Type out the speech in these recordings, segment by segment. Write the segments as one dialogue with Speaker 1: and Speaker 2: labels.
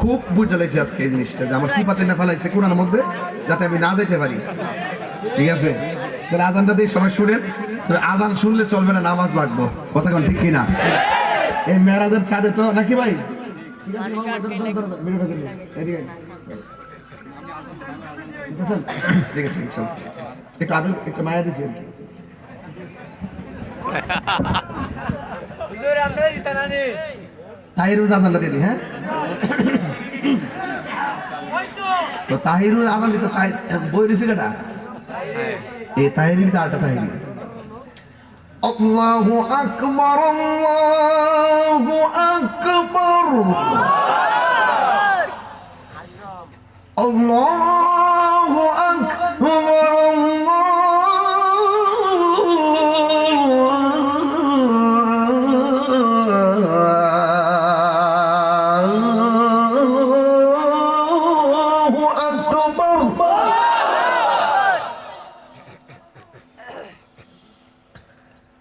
Speaker 1: খুব বুঝ জ্বালাইছি আজকে এই জিনিসটা যে আমার সিপাতে না ফেলাইছে কোরআনের মধ্যে যাতে আমি না যেতে পারি। ঠিক আছে? তাহলে আজানটা দিয়ে সবাই শুনেন। তবে আজান শুনলে চলবে না নামাজ লাগবো। কথা কোন ঠিক কিনা? এই মেয়েরাদের ছাদে তো নাকি ভাই? ঠিক আছে একটু আদর একটু মায়া দিছি আর কি। তাহিরুজ আজানটা দিয়ে দিই হ্যাঁ? তো তাহির আজান তো বই দিছি কেটা? এই তাহিরি তো আটটা তাহিরি। আল্লাহু আকবার আল্লাহু আকবার।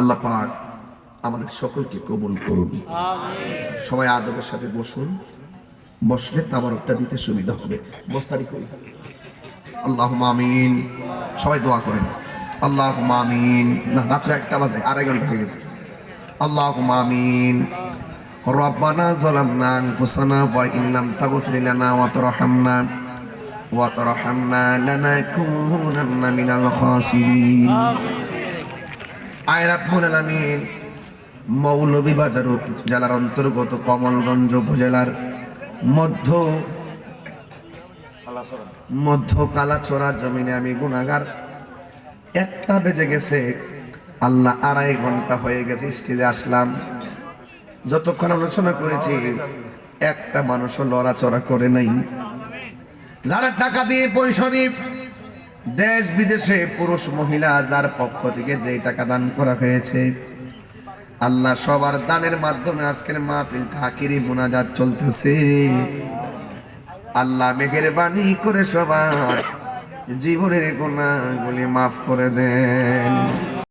Speaker 1: আল্লাহ পাক আমাদের সকলকে কবুল করুন সবাই আদবের সাথে বসুন বসলে তাবারকটা দিতে সুবিধা হবে বস্তারি করি আল্লাহ আমিন সবাই দোয়া করেন আল্লাহ আমিন না রাত্রে একটা বাজে আড়াই ঘন্টা হয়ে গেছে আল্লাহ আমিন ربنا ظلمنا أنفسنا وإن لم تغفر لنا وترحمنا وترحمنا لنكونن من الخاسرين আয় রাব্বুল আলামিন। মৌলভীবাজার জেলার অন্তর্গত কমলগঞ্জ উপজেলার মধ্য মধ্য কালাছড়া জমিনে আমি গুনাগার একটা বেজে গেছে। আল্লাহ আড়াই ঘণ্টা হয়ে গেছে, স্টেজে আসলাম। যতক্ষণ আলোচনা করেছি, একটা মানুষও লড়াচড়া করে নাই। যারা টাকা দিয়ে পয়সা দিয়ে দেশ বিদেশে পুরুষ মহিলা যার পক্ষ থেকে যে টাকা দান করা হয়েছে, আল্লাহ সবার দানের মাধ্যমে আজকের মাহফিল ঠাকিরি মোনাজাত চলতেছে। আল্লাহ মেঘের বাণী করে সবার জীবনের গুণাগুলি মাফ করে দেন।